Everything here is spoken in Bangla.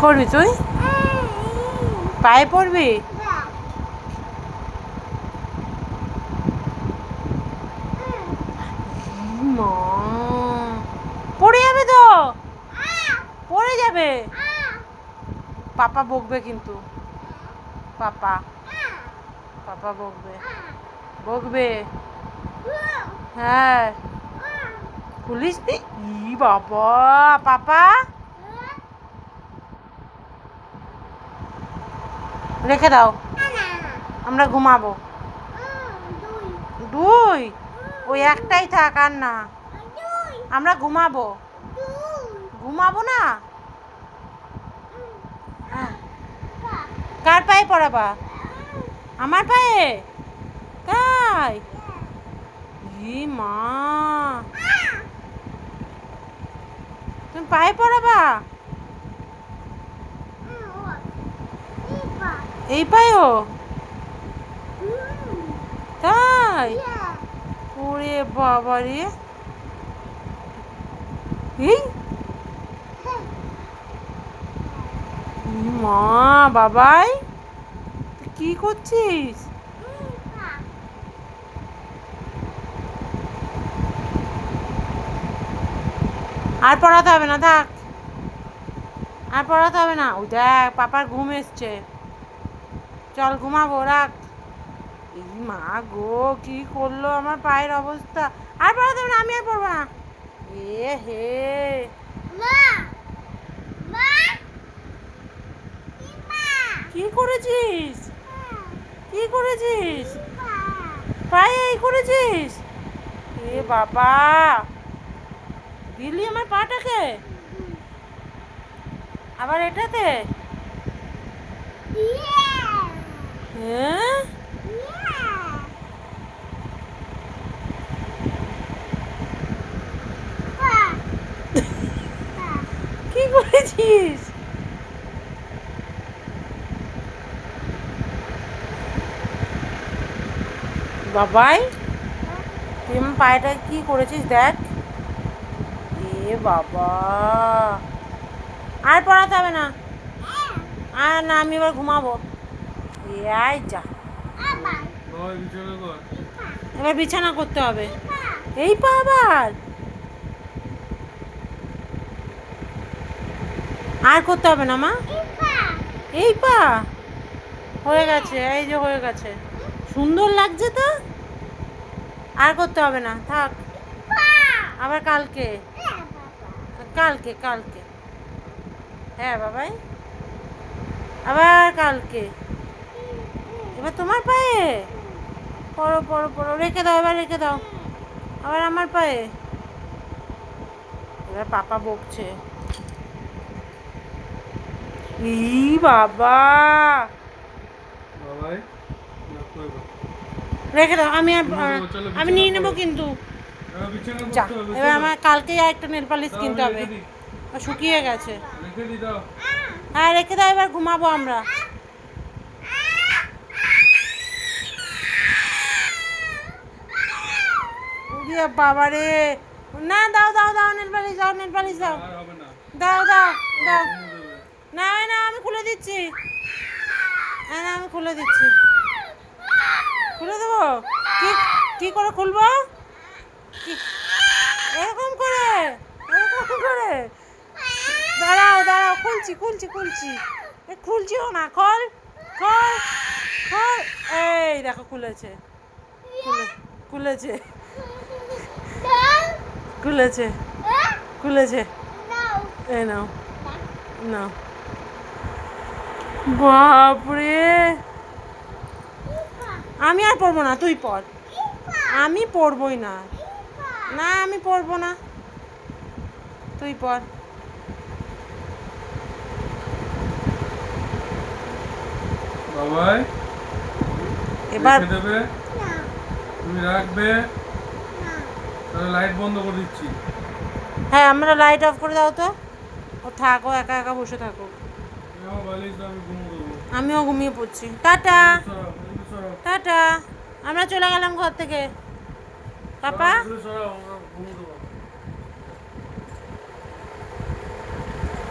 করবি তুই? পায়ে পড়বি? পড়ে যাবে তো? পড়ে যাবে? পাপা বকবে কিন্তু। পাপা। পাপা বকবে। বকবে। হ্যাঁ। পুলিশ নি? বাবা, পাপা। রেখে দাও। আমরা ঘুমাবো। দুই। ওই একটাই থাক আর না। আমরা ঘুমাবো। ঘুমাবো না? হ্যাঁ। কার পায়ে পড়াবা? আমার পায়ে? তাই মা। তুমি পায়ে পড়াবা? এই পায়েও? তাই? ওরে বাবা রে। এই? মা বাবাই কি করছিস? আর পড়াতে হবে না থাক। আর পড়াতে হবে না। ওই দেখ পাপার ঘুম এসছে। চল ঘুমাবো রাখ। এই মা গো কি করল আমার পায়ের অবস্থা? আর পড়াতে হবে না আমি আর পড়ব না। এ হে। কি করেছিস? কি করেছিস? পায়ে এই করেছিস? এ বাবা। দিলি আমার পাটাকে? আবার এটাতে? হ্যাঁ? কি করেছিস? বাবাই, তুই পায়েটা কি করেছিস দেখ। এ বাবা। আর পড়াতে হবে না। আর না, আমি এবার ঘুমাবো। এ আয় যা। এবার বিছানা করতে হবে। এই পা আবার। আর করতে হবে না, মা? এই পা। হয়ে গেছে, এই যে হয়ে গেছে। সুন্দর লাগছে তো? আর করতে হবে না, থাক। আবার কালকে। কালকে কালকে। হ্যাঁ বাবাই। আবার কালকে। এবার তোমার পায়ে? পড়ো পড়ো পড়ো রেখে দাও এবার রেখে দাও। আবার আমার পায়ে? এবার পাপা বকছে। ই বাবা! রেখে দাও আমি আমি নিয়ে নেব কিন্তু। এবার আমার কালকে আর একটা নেল পালিশ কিনতে হবে। শুকিয়ে গেছে। হ্যাঁ রেখে দাও এবার ঘুমাবো আমরা। উড়িয়ে বাবা রে না দাও দাও দাও নেল পালিশ দাও নেল পালিশ দাও। না। দাও দাও দাও। না না আমি খুলে দিচ্ছি। হ্যাঁ না আমি খুলে দিচ্ছি। খুলে দেবো? কি কি করে খুলবো? এরকম করে এরকম করে। দাঁড়াও দাঁড়াও খুলছি খুলছি খুলছি। এ খুলছিও না খোল খোল খোল। এই দেখো খুলেছে। খুলে খুলেছে। খুলেছে। খুলেছে। এই নাও। নাও। বাপরে। আমি আর পড়ব না তুই পড়। আমি পড়বই না। না আমি পড়ব না। তুই পড়। বাবাই এবার তুমি রাখবে? লাইট বন্ধ করে দিচ্ছি। হ্যাঁ আমরা লাইট অফ করে দাও তো। ও থাকো একা একা বসে থাকো। আমিও ঘুমিয়ে পড়ছি। টাটা। টাটা। আমরা চলে গেলাম ঘর থেকে। পাপা?